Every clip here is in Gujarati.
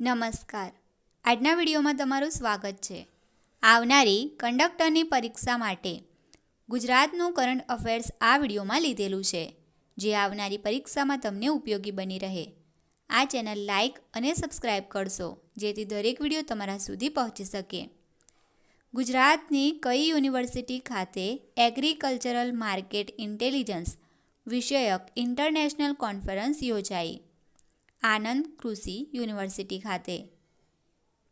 નમસ્કાર. આજના વિડીયોમાં તમારું સ્વાગત છે. આવનારી કંડક્ટરની પરીક્ષા માટે ગુજરાતનું કરંટ અફેર્સ આ વિડીયોમાં લીધેલું છે. જે આવનારી પરીક્ષામાં તમને ઉપયોગી બની રહે. આ ચેનલ લાઇક અને સબસ્ક્રાઇબ કરશો, જેથી દરેક વીડિયો તમારા સુધી પહોંચી શકે. ગુજરાતની કઈ યુનિવર્સિટી ખાતે એગ્રીકલ્ચરલ માર્કેટ ઇન્ટેલિજન્સ વિષયક ઇન્ટરનેશનલ કોન્ફરન્સ યોજાઈ? આનંદ કૃષિ યુનિવર્સિટી ખાતે.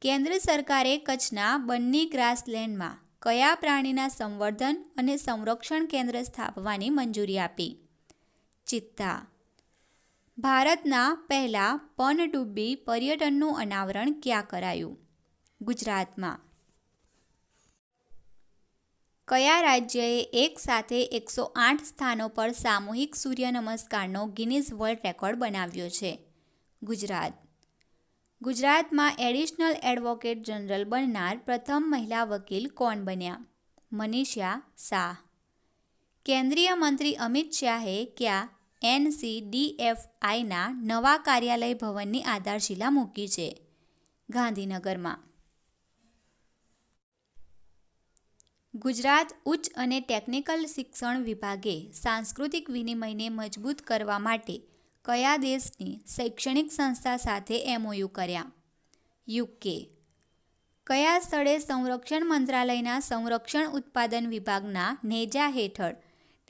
કેન્દ્ર સરકારે કચ્છના બન્ની ગ્રાસલેન્ડમાં કયા પ્રાણીના સંવર્ધન અને સંરક્ષણ કેન્દ્ર સ્થાપવાની મંજૂરી આપી? ચિત્તા. ભારતના પહેલા પનડુબ્બી પર્યટનનું અનાવરણ ક્યાં કરાયું? ગુજરાતમાં. કયા રાજ્યએ એક સાથે એકસો આઠ સ્થાનો પર સામૂહિક સૂર્ય નમસ્કારનો ગિનિઝ વર્લ્ડ રેકોર્ડ બનાવ્યો છે? ગુજરાત. ગુજરાતમાં એડિશનલ એડવોકેટ જનરલ બનનાર પ્રથમ મહિલા વકીલ કોણ બન્યા? મનીષા શાહ. કેન્દ્રીય મંત્રી અમિત શાહે ક્યાં એનસીડીએફઆઈના નવા કાર્યાલય ભવનની આધારશિલા મૂકી છે? ગાંધીનગરમાં. ગુજરાત ઉચ્ચ અને ટેકનિકલ શિક્ષણ વિભાગે સાંસ્કૃતિક વિનિમયને મજબૂત કરવા માટે કયા દેશની શૈક્ષણિક સંસ્થા સાથે એમઓયુ કર્યા? યુકે કયા સ્થળે સંરક્ષણ મંત્રાલયના સંરક્ષણ ઉત્પાદન વિભાગના નેજા હેઠળ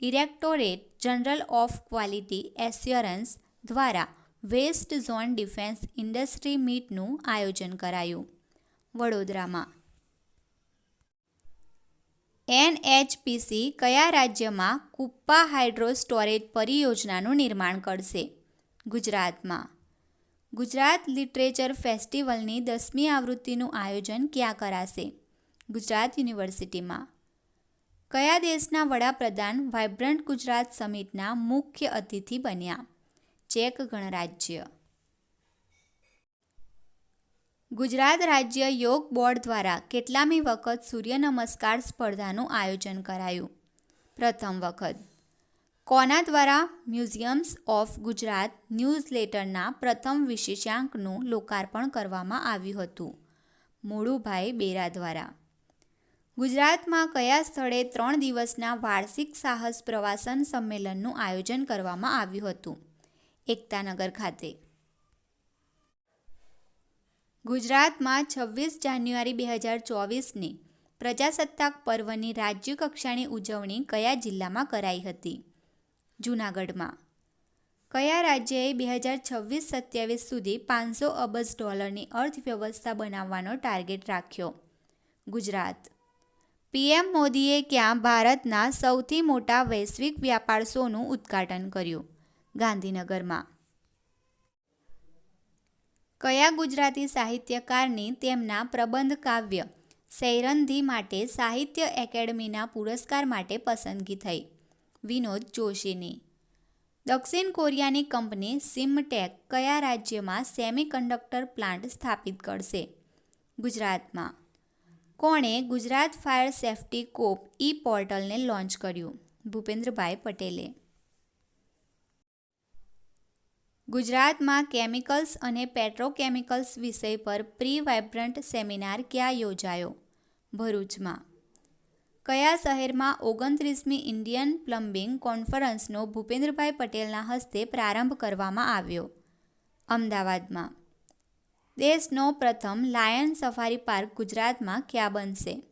directorate general of quality assurance દ્વારા વેસ્ટ ઝોન ડિફેન્સ ઇન્ડસ્ટ્રી મીટનું આયોજન કરાયું? વડોદરામાં. એનએચપીસી કયા રાજ્યમાં કુપ્પા હાઇડ્રો સ્ટોરેજ પરિયોજનાનું નિર્માણ કરશે? ગુજરાતમાં. ગુજરાત લિટરેચર ફેસ્ટિવલની દસમી આવૃત્તિનું આયોજન ક્યાં કરાશે? ગુજરાત યુનિવર્સિટીમાં. કયા દેશના વડાપ્રધાન વાઇબ્રન્ટ ગુજરાત સમિટના મુખ્ય અતિથિ બન્યા? ચેક ગણરાજ્ય. ગુજરાત રાજ્ય યોગ બોર્ડ દ્વારા કેટલામી વખત સૂર્ય નમસ્કાર સ્પર્ધાનું આયોજન કરાયું? પ્રથમ વખત. કોના દ્વારા મ્યુઝિયમ્સ ઓફ ગુજરાત ન્યૂઝલેટરના પ્રથમ વિશેષાંકનું લોકાર્પણ કરવામાં આવ્યું હતું? મોડુભાઈ બેરા દ્વારા. ગુજરાતમાં કયા સ્થળે ત્રણ દિવસના વાર્ષિક સાહસ પ્રવાસન સંમેલનનું આયોજન કરવામાં આવ્યું હતું? એકતાનગર ખાતે. ગુજરાતમાં છવ્વીસ જાન્યુઆરી બે હજાર ચોવીસની પ્રજાસત્તાક પર્વની રાજ્યકક્ષાની ઉજવણી કયા જિલ્લામાં કરાઈ હતી? જૂનાગઢમાં. કયા રાજ્યએ બે હજાર છવ્વીસ સત્યાવીસ સુધી પાંચસો અબજ ડોલરની અર્થવ્યવસ્થા બનાવવાનો ટાર્ગેટ રાખ્યો? ગુજરાત. પીએમ મોદીએ ક્યાં ભારતના સૌથી મોટા વૈશ્વિક વ્યાપાર શોનું ઉદ્ઘાટન કર્યું? ગાંધીનગરમાં. કયા ગુજરાતી સાહિત્યકારની તેમના પ્રબંધ કાવ્ય, સૈરંધી માટે સાહિત્ય એકેડમીના પુરસ્કાર માટે પસંદગી થઈ? વિનોદ જોશીની. દક્ષિણ કોરિયાની કંપની સિમટેક કયા રાજ્યમાં સેમિકન્ડક્ટર પ્લાન્ટ સ્થાપિત કરશે? ગુજરાતમાં. કોણે Gujarat fire safety COP e પોર્ટલને launch કર્યું? ભૂપેન્દ્રભાઈ પટેલે. ગુજરાતમાં કેમિકલ્સ અને પેટ્રોકેમિકલ્સ વિષય પર પ્રી વાઇબ્રન્ટ સેમિનાર ક્યાં યોજાયો? ભરૂચમાં. કયા શહેરમાં ઓગણત્રીસમી ઇન્ડિયન પ્લમ્બિંગ કોન્ફરન્સનો ભૂપેન્દ્રભાઈ પટેલના હસ્તે પ્રારંભ કરવામાં આવ્યો? અમદાવાદમાં. દેશનો પ્રથમ લાયન સફારી પાર્ક ગુજરાતમાં ક્યાં બનશે?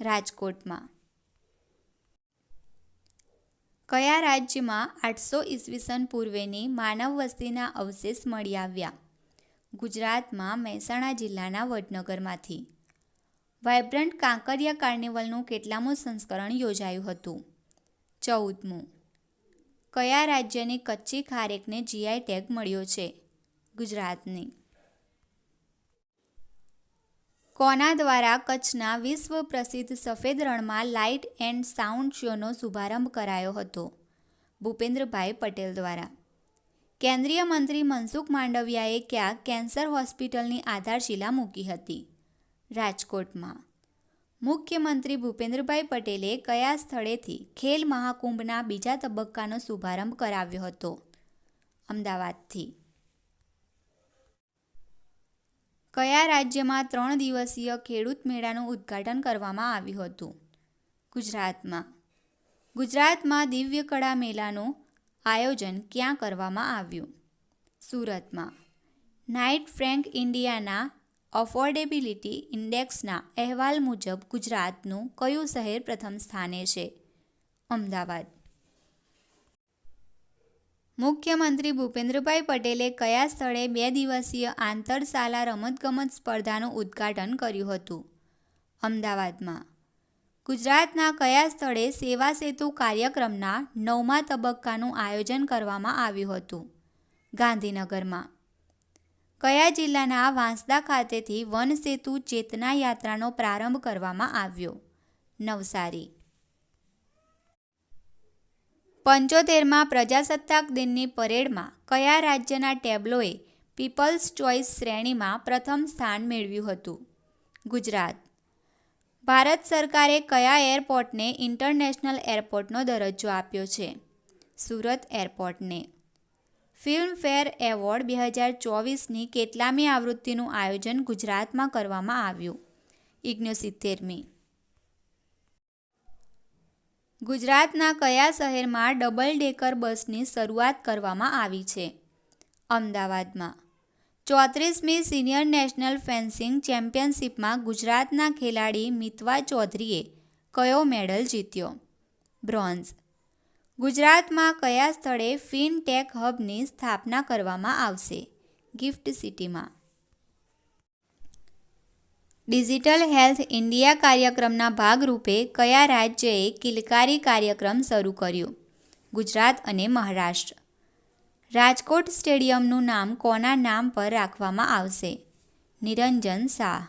રાજકોટમાં. કયા રાજ્યમાં આઠસો ઈસવીસન પૂર્વેની માનવ વસ્તીના અવશેષ મળી આવ્યા? ગુજરાતમાં મહેસાણા જિલ્લાના વડનગરમાંથી. વાઇબ્રન્ટ કાંકરિયા કાર્નિવલનું કેટલામું સંસ્કરણ યોજાયું હતું. ચૌદમું. કયા રાજ્યની કચ્છી ખારેકને જીઆઈ ટેગ મળ્યો છે? ગુજરાતની. કોના દ્વારા કચ્છના વિશ્વ પ્રસિદ્ધ સફેદ રણમાં લાઇટ એન્ડ સાઉન્ડ શોનો શુભારંભ કરાયો હતો? ભૂપેન્દ્રભાઈ પટેલ દ્વારા. કેન્દ્રીય મંત્રી મનસુખ માંડવિયાએ ક્યાં કેન્સર હોસ્પિટલની આધારશિલા મૂકી હતી? રાજકોટમાં. મુખ્યમંત્રી ભૂપેન્દ્રભાઈ પટેલે કયા સ્થળેથી ખેલ મહાકુંભના બીજા તબક્કાનો શુભારંભ કરાવ્યો હતો? અમદાવાદથી. કયા રાજ્યમાં ત્રણ દિવસીય ખેડૂત મેળાનું ઉદ્ઘાટન કરવામાં આવ્યું હતું? ગુજરાતમાં. ગુજરાતમાં દિવ્ય કળા મેળાનું આયોજન ક્યાં કરવામાં આવ્યું? સુરતમાં. નાઇટ ફ્રેન્ક ઇન્ડિયાના અફોર્ડેબિલિટી ઇન્ડેક્સના અહેવાલ મુજબ ગુજરાતનું કયું શહેર પ્રથમ સ્થાને છે? અમદાવાદ. મુખ્યમંત્રી ભૂપેન્દ્રભાઈ પટેલે કયા સ્થળે બે દિવસીય આંતરશાલા રમતગમત સ્પર્ધાનું ઉદ્ઘાટન કર્યું હતું? અમદાવાદમાં. ગુજરાતના કયા સ્થળે સેવા સેતુ કાર્યક્રમના નવમા તબક્કાનું આયોજન કરવામાં આવ્યું હતું? ગાંધીનગરમાં. કયા જિલ્લાના વાંસદા ખાતેથી વન સેતુ ચેતના યાત્રાનો પ્રારંભ કરવામાં આવ્યો? નવસારી. પંચોતેરમાં પ્રજાસત્તાક દિનની પરેડમાં કયા રાજ્યના ટેબ્લોએ પીપલ્સ ચોઇસ શ્રેણીમાં પ્રથમ સ્થાન મેળવ્યું હતું? ગુજરાત. ભારત સરકારે કયા એરપોર્ટને ઇન્ટરનેશનલ એરપોર્ટનો દરજ્જો આપ્યો છે? સુરત એરપોર્ટને. ફિલ્મફેર એવોર્ડ બે હજાર ચોવીસની કેટલામી આવૃત્તિનું આયોજન ગુજરાતમાં કરવામાં આવ્યું. ઇગ્નોસિત્તેરમી ગુજરાતના કયા શહેરમાં ડબલ ડેકર બસની શરૂઆત કરવામાં આવી છે? અમદાવાદમાં. ચોત્રીસમી સિનિયર નેશનલ ફેન્સિંગ ચેમ્પિયનશિપમાં ગુજરાતના ખેલાડી મિતવા ચૌધરીએ કયો મેડલ જીત્યો? બ્રોન્ઝ. ગુજરાતમાં કયા સ્થળે ફિનટેક હબની સ્થાપના કરવામાં આવશે? ગિફ્ટ સિટીમાં. ડિજિટલ હેલ્થ ઇન્ડિયા કાર્યક્રમના ભાગરૂપે કયા રાજ્યએ કિલકારી કાર્યક્રમ શરૂ કર્યો? ગુજરાત અને મહારાષ્ટ્ર. રાજકોટ સ્ટેડિયમનું નામ કોના નામ પર રાખવામાં આવશે? નિરંજન શાહ.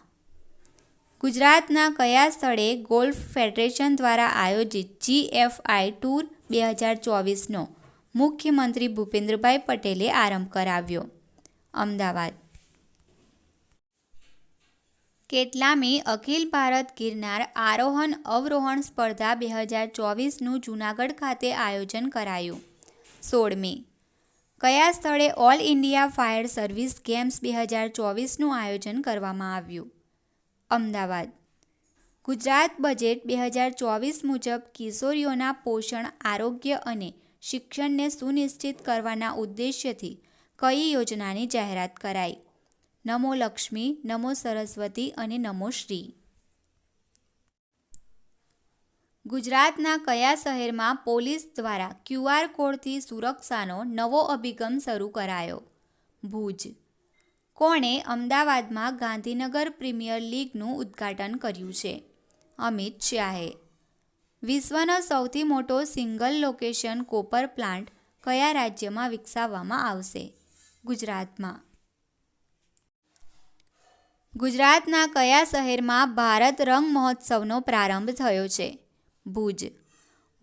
ગુજરાતના કયા સ્થળે ગોલ્ફ ફેડરેશન દ્વારા આયોજિત જીએફઆઈ ટૂર બે હજાર ચોવીસનો મુખ્યમંત્રી ભૂપેન્દ્રભાઈ પટેલે આરંભ કરાવ્યો. અમદાવાદ. કેટલામી અખિલ ભારત ગિરનાર આરોહણ અવરોહણ સ્પર્ધા બે હજાર ચોવીસનું જૂનાગઢ ખાતે આયોજન કરાયું. સોળમી. કયા સ્થળે all India fire service games બે હજાર ચોવીસનું આયોજન કરવામાં આવ્યું? અમદાવાદ. ગુજરાત બજેટ બે હજાર ચોવીસ મુજબ કિશોરીઓના પોષણ, આરોગ્ય અને શિક્ષણને સુનિશ્ચિત કરવાના ઉદ્દેશ્યથી કઈ યોજનાની જાહેરાત કરાઈ? નમો લક્ષ્મી, નમો સરસ્વતી અને નમો શ્રી. ગુજરાતના કયા શહેરમાં પોલીસ દ્વારા ક્યુઆર કોડથી સુરક્ષાનો નવો અભિગમ શરૂ કરાયો? ભુજ. કોણે અમદાવાદમાં ગાંધીનગર પ્રીમિયર લીગનું ઉદ્ઘાટન કર્યું છે? અમિત શાહે વિશ્વનો સૌથી મોટો સિંગલ લોકેશન કોપર પ્લાન્ટ કયા રાજ્યમાં વિકસાવવામાં આવશે ગુજરાતમાં ગુજરાતના કયા શહેરમાં ભારત રંગ મહોત્સવનો પ્રારંભ થયો છે ભુજ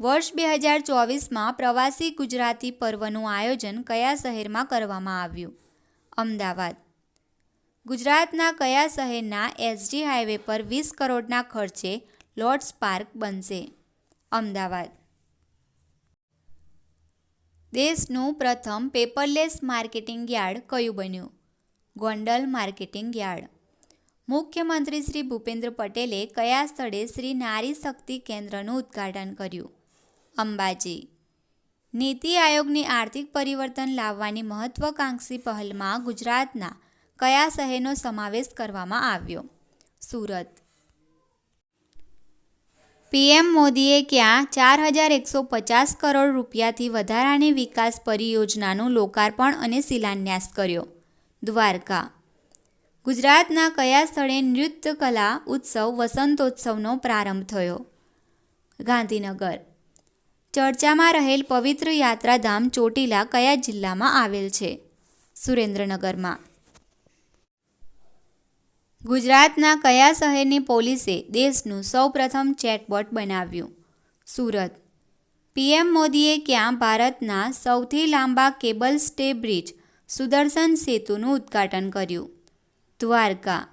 વર્ષ બે હજાર ચોવીસમાં પ્રવાસી ગુજરાતી પર્વનું આયોજન કયા શહેરમાં કરવામાં આવ્યું અમદાવાદ ગુજરાતના કયા શહેરના એસજી હાઈવે પર વીસ કરોડના ખર્ચે લોર્ડ્સ પાર્ક બનશે? અમદાવાદ. દેશનું પ્રથમ પેપરલેસ માર્કેટિંગ યાર્ડ કયું બન્યું? Gondal marketing yard. મુખ્યમંત્રી શ્રી ભૂપેન્દ્ર પટેલે કયા સ્થળે શ્રી નારી શક્તિ કેન્દ્રનું ઉદ્ઘાટન કર્યું? અંબાજી. નીતિ આયોગની આર્થિક પરિવર્તન લાવવાની મહત્વાકાંક્ષી પહેલમાં ગુજરાતના કયા શહેરનો સમાવેશ કરવામાં આવ્યો? સુરત. પીએમ મોદીએ ક્યાં ચાર હજાર એકસો પચાસ કરોડ રૂપિયાથી વધારાની વિકાસ પરિયોજનાનું લોકાર્પણ અને શિલાન્યાસ કર્યો? દ્વારકા. ગુજરાતના કયા સ્થળે નૃત્ય કલા ઉત્સવ વસંતોત્સવનો પ્રારંભ થયો? ગાંધીનગર. ચર્ચામાં રહેલ પવિત્ર યાત્રાધામ ચોટીલા કયા જિલ્લામાં આવેલ છે? સુરેન્દ્રનગરમાં. ગુજરાતના કયા શહેરની પોલીસે દેશનું સૌપ્રથમ ચેટબોટ બનાવ્યું? સુરત. પીએમ મોદીએ ક્યાં ભારતના સૌથી લાંબા કેબલ સ્ટે બ્રિજ સુદર્શન સેતુનું ઉદ્ઘાટન કર્યું? Dwarka.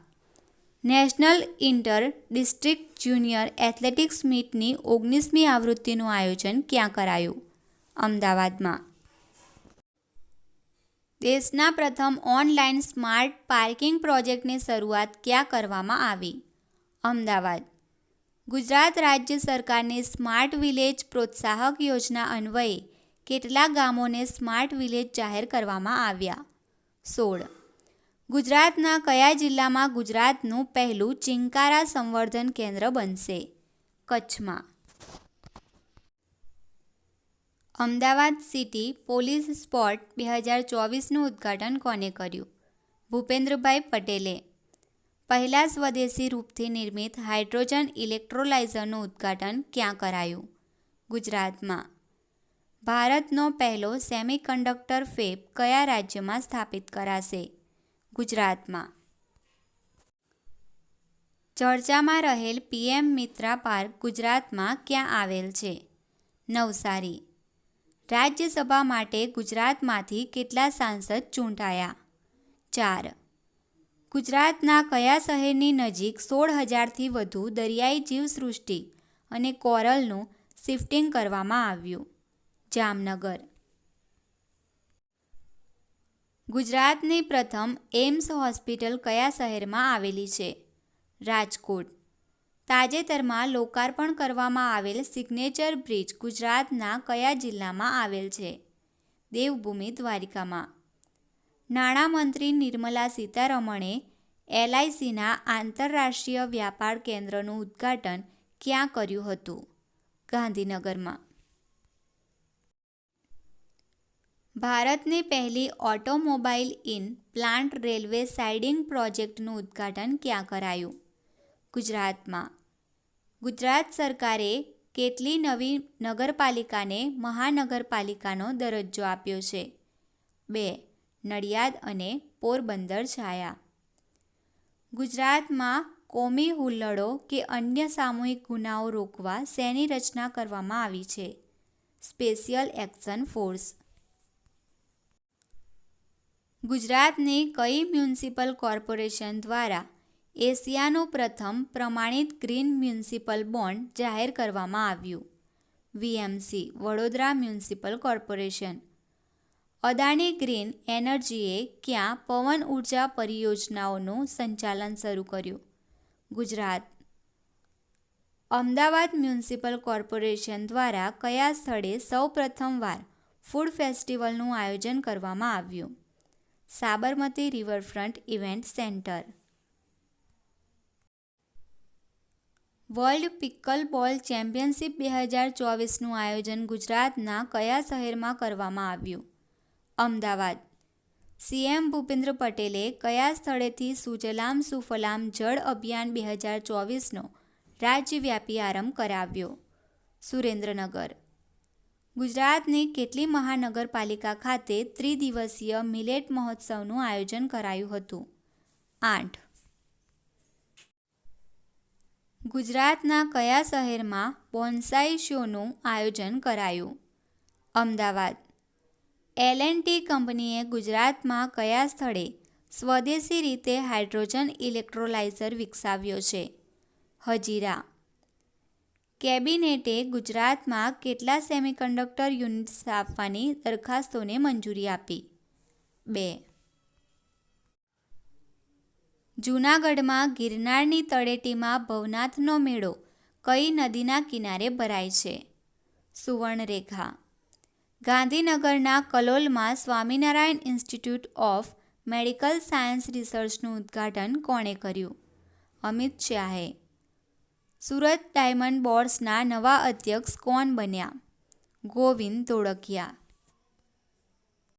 National inter district junior athletics મીટની ઓગણીસમી આવૃત્તિનું આયોજન ક્યાં કરાયું? અમદાવાદમાં. દેશના પ્રથમ ઓનલાઈન સ્માર્ટ પાર્કિંગ પ્રોજેક્ટની શરૂઆત ક્યાં કરવામાં આવી? અમદાવાદ. ગુજરાત રાજ્ય સરકારની સ્માર્ટ વિલેજ પ્રોત્સાહક યોજના અન્વયે કેટલા ગામોને સ્માર્ટ વિલેજ જાહેર કરવામાં આવ્યા? સોળ. ગુજરાતના કયા જિલ્લામાં ગુજરાતનું પહેલું ચિંકારા સંવર્ધન કેન્દ્ર બનશે? કચ્છમાં. અમદાવાદ સિટી પોલીસ સ્પોટ બે હજાર ચોવીસનું ઉદ્ઘાટન કોને કર્યું? ભૂપેન્દ્રભાઈ પટેલે. પહેલા સ્વદેશી રૂપથી નિર્મિત હાઇડ્રોજન ઇલેક્ટ્રોલાઇઝરનું ઉદ્ઘાટન ક્યાં કરાયું? ગુજરાતમાં. ભારતનો પહેલો સેમિકન્ડક્ટર ફેબ કયા રાજ્યમાં સ્થાપિત કરાશે? ગુજરાતમાં. ચર્ચામાં રહેલ પીએમ મિત્રા પાર્ક ગુજરાતમાં ક્યાં આવેલ છે? નવસારી. રાજ્યસભા માટે ગુજરાતમાંથી કેટલા સાંસદ ચૂંટાયા? ચાર. ગુજરાતના કયા શહેરની નજીક સોળ હજારથી વધુ દરિયાઈ જીવસૃષ્ટિ અને કોરલનું શિફ્ટિંગ કરવામાં આવ્યું? જામનગર. ગુજરાતની પ્રથમ એમ્સ હોસ્પિટલ કયા શહેરમાં આવેલી છે? રાજકોટ. તાજેતરમાં લોકાર્પણ કરવામાં આવેલ સિગ્નેચર બ્રિજ ગુજરાતના કયા જિલ્લામાં આવેલ છે? દેવભૂમિ દ્વારિકામાં. નાણામંત્રી નિર્મલા સીતારમણે એલઆઈસીના આંતરરાષ્ટ્રીય વ્યાપાર કેન્દ્રનું ઉદ્ઘાટન ક્યાં કર્યું હતું? ગાંધીનગરમાં. ભારતની પહેલી automobile in plant railway siding પ્રોજેક્ટનું ઉદ્ઘાટન ક્યાં કરાયું? ગુજરાતમાં. ગુજરાત સરકારે કેટલી નવી નગરપાલિકાને મહાનગરપાલિકાનો દરજ્જો આપ્યો છે? બે, નડિયાદ અને પોરબંદર છાયા ગુજરાતમાં કોમી હુલ્લડો કે અન્ય સામૂહિક ગુનાઓ રોકવા શેની રચના કરવામાં આવી છે? Special action force. ગુજરાતની કઈ મ્યુનિસિપલ કોર્પોરેશન દ્વારા એશિયાનું પ્રથમ પ્રમાણિત ગ્રીન મ્યુનિસિપલ બોન્ડ જાહેર કરવામાં આવ્યું. VMC, Vadodara municipal corporation. Adani green એનર્જીએ ક્યાં પવન ઊર્જા પરિયોજનાઓનું સંચાલન શરૂ કર્યું? ગુજરાત. અમદાવાદ મ્યુનિસિપલ કોર્પોરેશન દ્વારા કયા સ્થળે સૌ પ્રથમવાર ફૂડ ફેસ્ટિવલનું આયોજન કરવામાં આવ્યું? Sabarmati riverfront event centre. World pickle ball championship બે હજાર ચોવીસનું આયોજન ગુજરાતના કયા શહેરમાં કરવામાં આવ્યું? અમદાવાદ. સીએમ ભૂપેન્દ્ર પટેલે કયા સ્થળેથી સુજલામ સુફલામ જળ અભિયાન બે હજાર ચોવીસનો રાજ્યવ્યાપી આરંભ કરાવ્યો? સુરેન્દ્રનગર. ગુજરાતની કેટલી મહાનગરપાલિકા ખાતે ત્રિદિવસીય મિલેટ મહોત્સવનું આયોજન કરાયું હતું? આઠ. ગુજરાતના કયા શહેરમાં બોન્સાઈ શોનું આયોજન કરાયું? અમદાવાદ. એલ એન્ડ ટી કંપનીએ ગુજરાતમાં કયા સ્થળે સ્વદેશી રીતે હાઇડ્રોજન ઇલેક્ટ્રોલાઇઝર વિકસાવ્યો છે? હજીરા. કેબિનેટે ગુજરાતમાં કેટલા સેમિકન્ડક્ટર યુનિટ સ્થાપવાની દરખાસ્તોને મંજૂરી આપી? બે. જૂનાગઢમાં ગિરનારની તળેટીમાં ભવનાથનો મેળો કઈ નદીના કિનારે ભરાય છે? સુવર્ણરેખા. ગાંધીનગરના કલોલમાં Swaminarayan institute of medical science રિસર્ચનું ઉદ્ઘાટન કોણે કર્યું? અમિત શાહે. સુરત ડાયમંડ બોર્સના નવા અધ્યક્ષ કોણ બન્યા? ગોવિંદ ધોળકિયા.